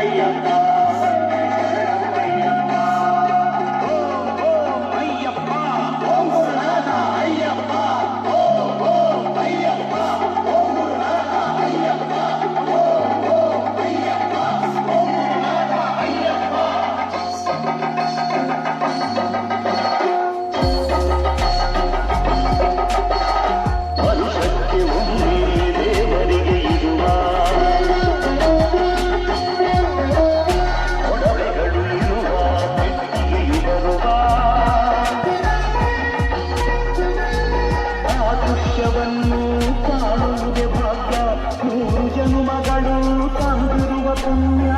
ஐயப்பா ಭಾಗ್ಯವನ್ನು ಕಾಣುವುದೇ ಭಾಗ್ಯ ಮೂರು ಜನುಮಗಳು ಕಾಣಿರುವ ಪುಣ್ಯ